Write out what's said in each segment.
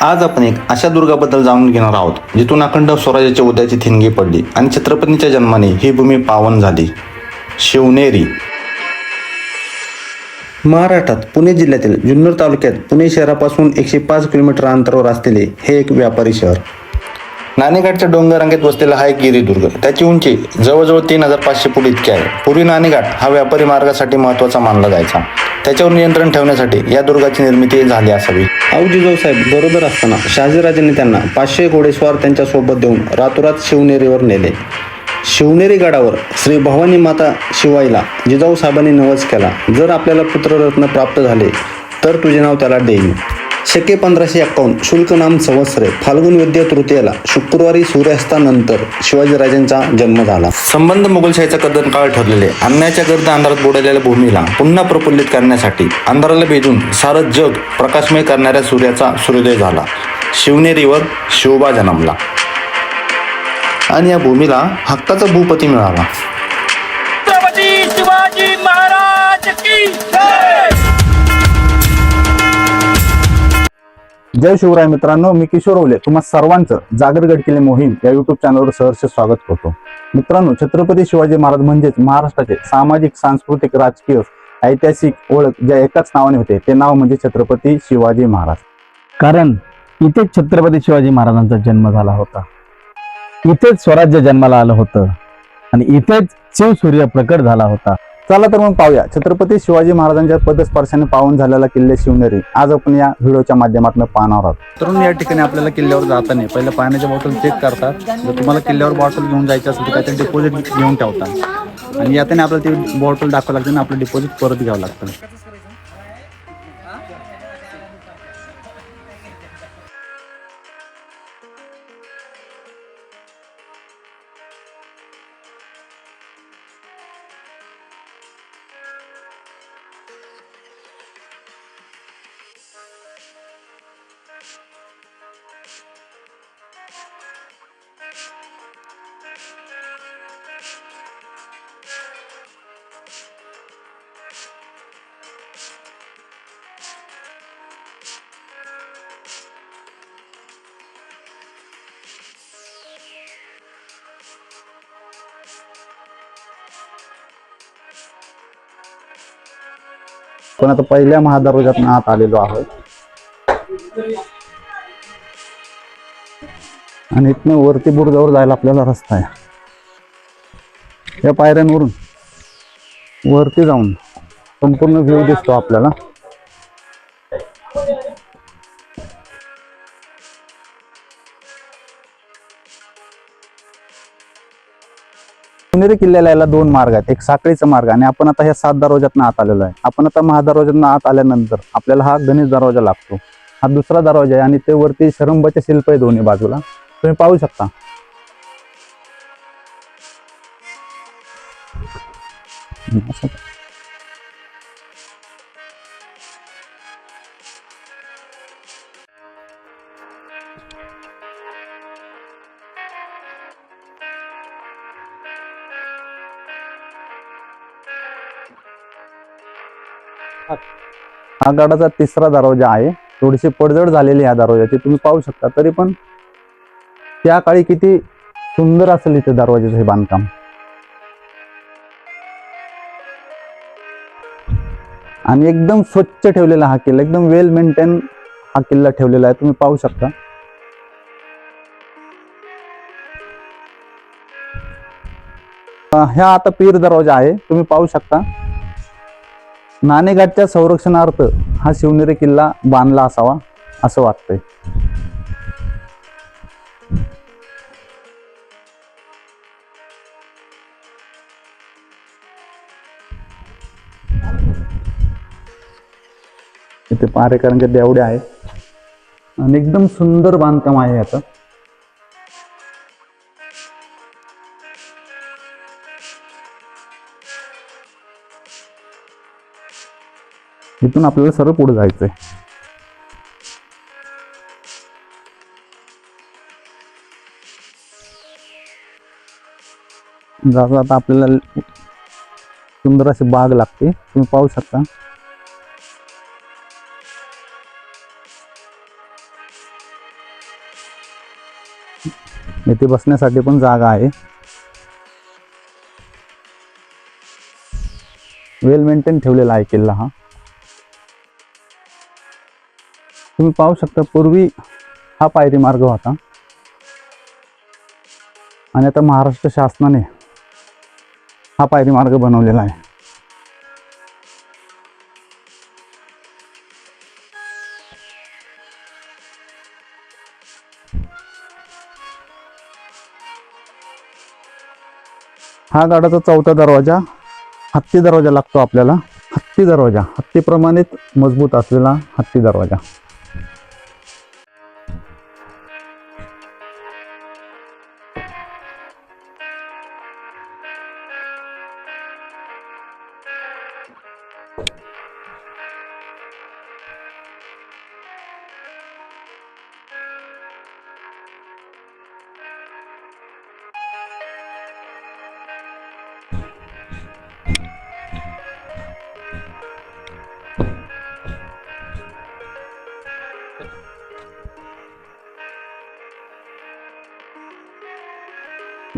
आज आपण एक अशा दुर्गाबद्दल जाणून घेणार आहोत जिथून अखंड स्वराज्याच्या उदयाची थिणगी पडली आणि छत्रपतींच्या जन्माने ही भूमी पावन झाली. शिवनेरी. महाराष्ट्रात पुणे जिल्ह्यातील जुन्नर तालुक्यात पुणे शहरापासून एकशे पाच किलोमीटर अंतरावर असलेले हे एक व्यापारी शहर. नाणेघाटच्या डोंगर रांगेत वसलेला हा एक गिरीदुर्ग. त्याची उंची जवळजवळ तीन हजार पाचशे फूट इतकी आहे. पूर्वी नाणेघाट हा व्यापारी मार्गासाठी महत्त्वाचा मानला जायचा. त्याच्यावर नियंत्रण ठेवण्यासाठी या दुर्गाची निर्मिती झाली असावी. औजिजाऊ साहेब बरोबर असताना शहाजीराजांनी त्यांना पाचशे घोडेस्वार त्यांच्यासोबत देऊन रातोरात शिवनेरीवर नेले. शिवनेरी गडावर श्री भवानी माता शिवाईला जिजाऊ साहेबांनी नवस केला. जर आपल्याला पुत्ररत्न प्राप्त झाले तर तुझे नाव त्याला देईन शके पंधराशे एक्कावन्न. शुल्क नाम संवत्सरे. फाल्गुन वैद्य तृतीयेला. शुक्रवारी सूर्यास्तानंतर शिवाजीराजांचा जन्म झाला. संबंध मुघलशाहीचा कदन काळ ठरलेले. अन्याच्या गर्द अंधारात बुडालेल्या भूमीला पुन्हा प्रफुल्लित करण्यासाठी अंधाराला भेदून सारं जग प्रकाशमय करणाऱ्या सूर्याचा सूर्योदय झाला. शिवनेरीवर शिवबा जन्मला. आणि या भूमीला हक्काचा भूपती मिळाला. शिवाजी महाराज की जय शिवराय मित्रांनो मी किशोर ओले. तुम्हा सर्वांचं जागर गडकिल्ले मोहीम या युट्यूब चॅनलवर सहर्ष स्वागत करतो. मित्रांनो छत्रपती शिवाजी महाराज म्हणजेच महाराष्ट्राचे सामाजिक सांस्कृतिक राजकीय ऐतिहासिक ओळख ज्या एकाच नावाने होते ते नाव म्हणजे छत्रपती शिवाजी महाराज. कारण इथेच छत्रपती शिवाजी महाराजांचा जन्म झाला होता. इथेच स्वराज्य जन्माला आलं होतं. आणि इथेच शिवसूर्य प्रकट झाला होता. चला तर मग पाहूया. छत्रपती शिवाजी महाराजांच्या पदस्पर्शाने पावन झालेला किल्ले शिवनेरी. आज आपण या व्हिडिओच्या माध्यमातून पाहणार आहोत. तरुण या ठिकाणी आपल्याला किल्ल्यावर जाताना पहिलं पाण्याच्या बॉटल चेक करतात. जर तुम्हाला किल्ल्यावर बॉटल घेऊन जायचं असेल तर काहीतरी डिपॉझिट घेऊन ठेवतात. आणि याताने आपल्याला ती बॉटल दाखवावं लागते आणि आपलं डिपॉझिट परत घ्यावं लागतं. पण आता पहिल्या महादरवाज्यातून आत आलेलो आहोत. आणि इथनं वरती बुरुजावर जायला आपल्याला रस्ता आहे. या पायऱ्यांवरून वरती जाऊन संपूर्ण व्ह्यू दिसतो आपल्याला. सोनेरी किल्ल्याला यायला दोन मार्ग आहेत. एक साखळीचा मार्ग आणि आपण आता ह्या सात दरवाज्यातनं आत आलेलो आहे. आपण आता महादरवाज्यातनं आत आल्यानंतर आपल्याला हा गणेश दरवाजा लागतो. हा दुसरा दरवाजा आहे आणि ते वरती शरंबाचे शिल्प आहे दोन्ही बाजूला. तुम्ही पाहू शकता. असं. हा गडाचा तिसरा दरवाजा आहे. थोडीशी पडझड झालेली ह्या दरवाजाची. तुम्ही पाहू शकता. तरी पण त्या काळी किती सुंदर असेल इथे दरवाजाचं हे बांधकाम. आणि एकदम स्वच्छ ठेवलेला हा किल्ला एकदम वेल मेंटेन हा किल्ला ठेवलेला आहे. तुम्ही पाहू शकता. ह्या आता पीर दरवाजा आहे. तुम्ही पाहू शकता. नाणेघाटच्या संरक्षणार्थ हा शिवनेरी किल्ला बांधला असावा असं वाटतंय. इथे पारेकरांच्या देवड्या आहेत. आणि एकदम सुंदर बांधकाम आहे याचं. इथून आपल्याला सरळ पुढे आहे जाता आता आपल्याला सुंदर अशी बाग लागते तुम्ही पाहू शकता. येथे बसण्यासाठी पण जागा आहे. वेल मेंटेन ठेवलेला आहे किल्ला हा. तुम्ही पाहू शकता पूर्वी हा पायरी मार्ग होता. आणि आता महाराष्ट्र शासनाने हा पायरी मार्ग बनवलेला आहे. हा गाडाचा चौथा दरवाजा हत्ती दरवाजा लागतो आपल्याला. हत्ती दरवाजा हत्तीप्रमाणेच मजबूत असलेला हत्ती दरवाजा.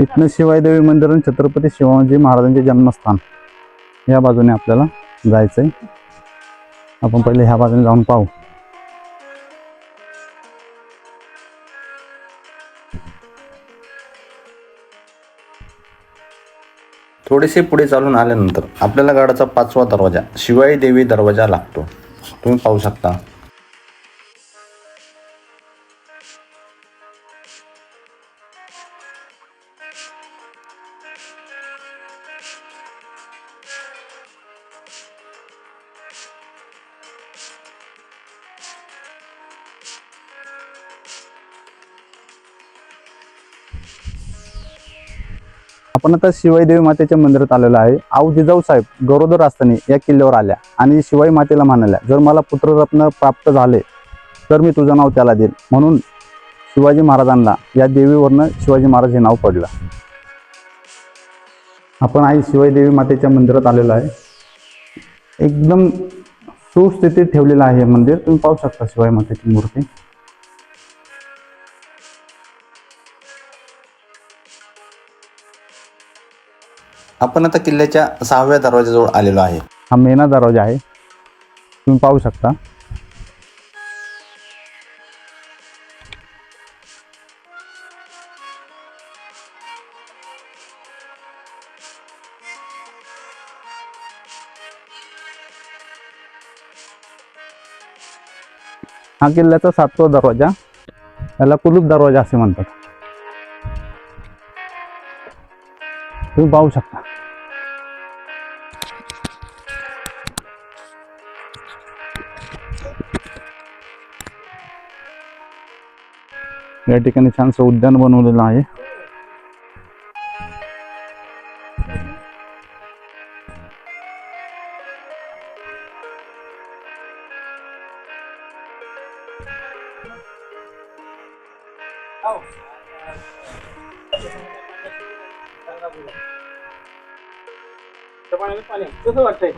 इथनं शिवाईदेवी मंदिर आणि छत्रपती शिवाजी महाराजांचे जन्मस्थान या बाजूने आपल्याला जायचंय. आपण पहिले ह्या बाजूने जाऊन पाहू. थोडेसे पुढे चालून आल्यानंतर आपल्याला गाडाचा पाचवा दरवाजा शिवाई देवी दरवाजा लागतो. तुम्ही पाहू शकता. आपण आता शिवाईदेवी मातेच्या मंदिरात आलेलो आहे. आऊ जिजाऊ साहेब गरोदर असताना या किल्ल्यावर आल्या आणि शिवाई मातेला म्हणाल्या जर मला पुत्ररत्न प्राप्त झाले तर मी तुझं नाव त्याला देईल म्हणून शिवाजी महाराजांना या देवीवरनं शिवाजी महाराज हे नाव पडलं. आपण आई शिवाईदेवी मातेच्या मंदिरात आलेलो आहे. एकदम सुस्थितीत ठेवलेलं आहे हे मंदिर. तुम्ही पाहू शकता शिवाई मातेची मूर्ती. आपण आता किल्ल्याच्या सहाव्या दरवाजाजवळ आलेलो आहे. हा मेना दरवाजा आहे. तुम्ही पाहू शकता. हा किल्ल्याचा सातवा दरवाजा. याला कुलूप दरवाजा असे म्हणतात. तुम्ही पाहू शकता. या ठिकाणी छानसं उद्यान बनवलेलं आहे. कसं वाटतंय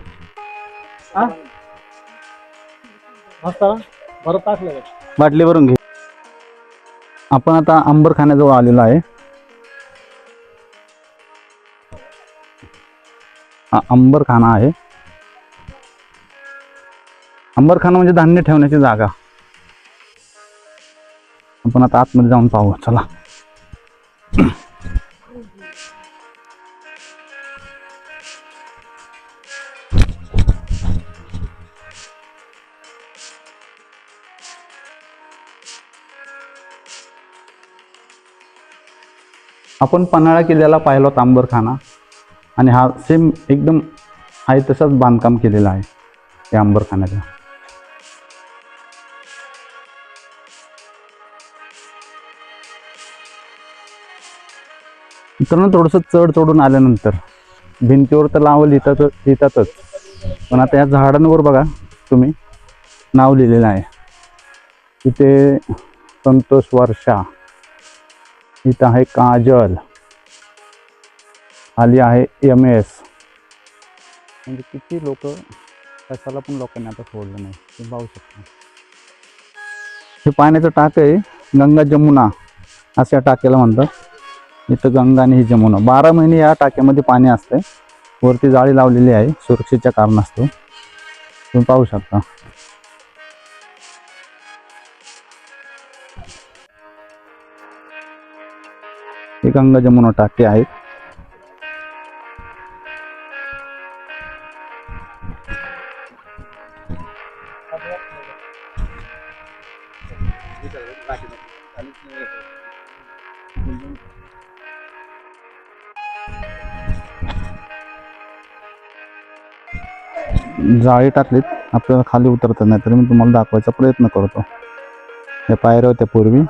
मस्त बरं टाकलं. बाटली भरून घे. आपण आता अंबरखान्याजवळ आलेलो आहे. हा अंबरखाना आहे. अंबरखाना म्हणजे धान्य ठेवण्याची जागा. आपण आता आतमध्ये जाऊन पाहू चला. आपण पन्हाळा किल्ल्याला पाहिलो अंबरखाना. आणि हा सेम एकदम आहे तसंच बांधकाम केलेलं आहे त्या अंबरखान्याचं. मित्रांनो थोडंसं चढ चढून आल्यानंतर भिंतीवर तर नावं लिहितात लिहितातच. पण आता या झाडांवर बघा तुम्ही नाव लिहिलेलं आहे. तिथे संतोष वर्षा इथं आहे काजल. खाली आहे एम एस म्हणजे किती लोक कशाला पण लोकांनी आता सोडलं नाही ते पाहू शकता. हे पाण्याचं टाक आहे गंगा जमुना अशा टाक्याला म्हणतात. इथं गंगा आणि ही जमुना. बारा महिने या टाक्यामध्ये पाणी असते वरती जाळी लावलेली आहे सुरक्षेच्या कारणास्तव. तुम्ही पाहू शकता. गंगा जमुना टाके आहेत. जाळी टाकलीत. आपल्याला खाली उतरत नाही तरी मी तुम्हाला दाखवायचा प्रयत्न करतो. या पायऱ्या होत्या पूर्वी.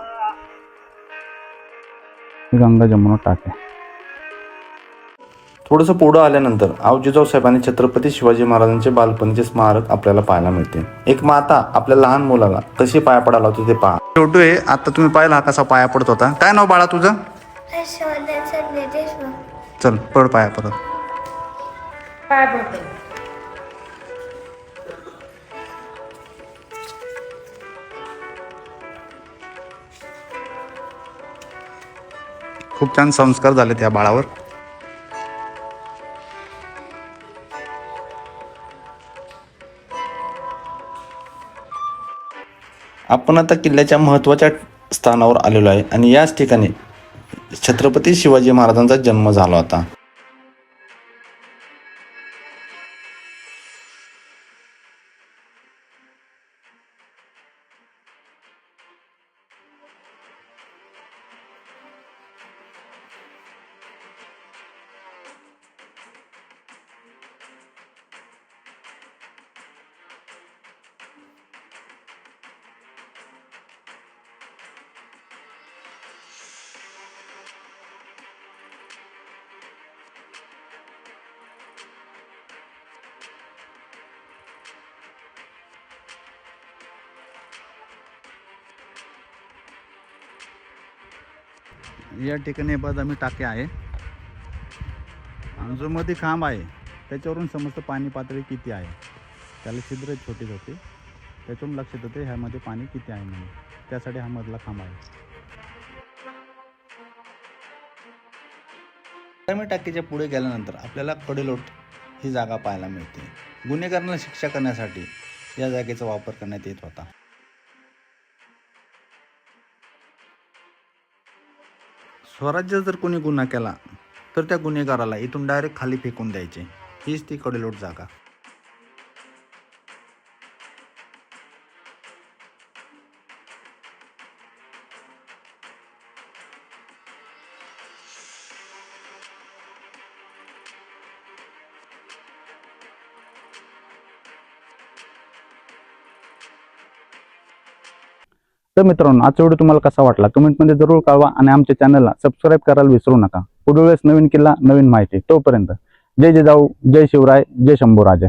गंगा जमुना टाके. थोडंसं पुढं आल्यानंतर आवजीजाऊ साहेबांनी छत्रपती शिवाजी महाराजांचे बालपणीचे स्मारक आपल्याला पाहायला मिळते. एक माता आपल्या लहान मुलाला कशी पाया पडायला होती ते पहा. छोटू आहे आता तुम्ही पाहिला हा कसा पाया पडत होता. काय नाव बाळा तुझं? चल पड पाया परत खूप छान संस्कार झाले त्या बाळावर. आपण आता किल्ल्याच्या महत्त्वाच्या स्थानावर आलेलो आहे आणि याच ठिकाणी छत्रपती शिवाजी महाराजांचा जन्म झाला होता. या ठिकाणी बदामी टाके आहे. आणि जो मध्ये खांब आहे त्याच्यावरून समजतं पाणी पातळी किती आहे? त्याला छिद्र छोटे होते. त्याच्यावरून लक्षात येते ह्यामध्ये पाणी किती आहे म्हणून. त्यासाठी हा मधला खांब आहे. बदामी टाकीच्या पुढे गेल्यानंतर आपल्याला कडेलोट ही जागा पाहायला मिळते. गुन्हेगारांना शिक्षा करण्यासाठी या जागेचा वापर करण्यात येत होता. स्वराज्य जर कोणी गुन्हा केला तर त्या गुन्हेगाराला इथून डायरेक्ट खाली फेकून द्यायचे. हीच ती कडेलोट जागा. तर मित्रांनो आजचा व्हिडिओ तुम्हाला कसा वाटला? कमेंटमध्ये जरूर कळवा आणि आमच्या चॅनलला सबस्क्राईब करायला विसरू नका. पुढील वेळेस नवीन किल्ला नवीन माहिती. तोपर्यंत जय जिजाऊ जय शिवराय जय शंभूराजे.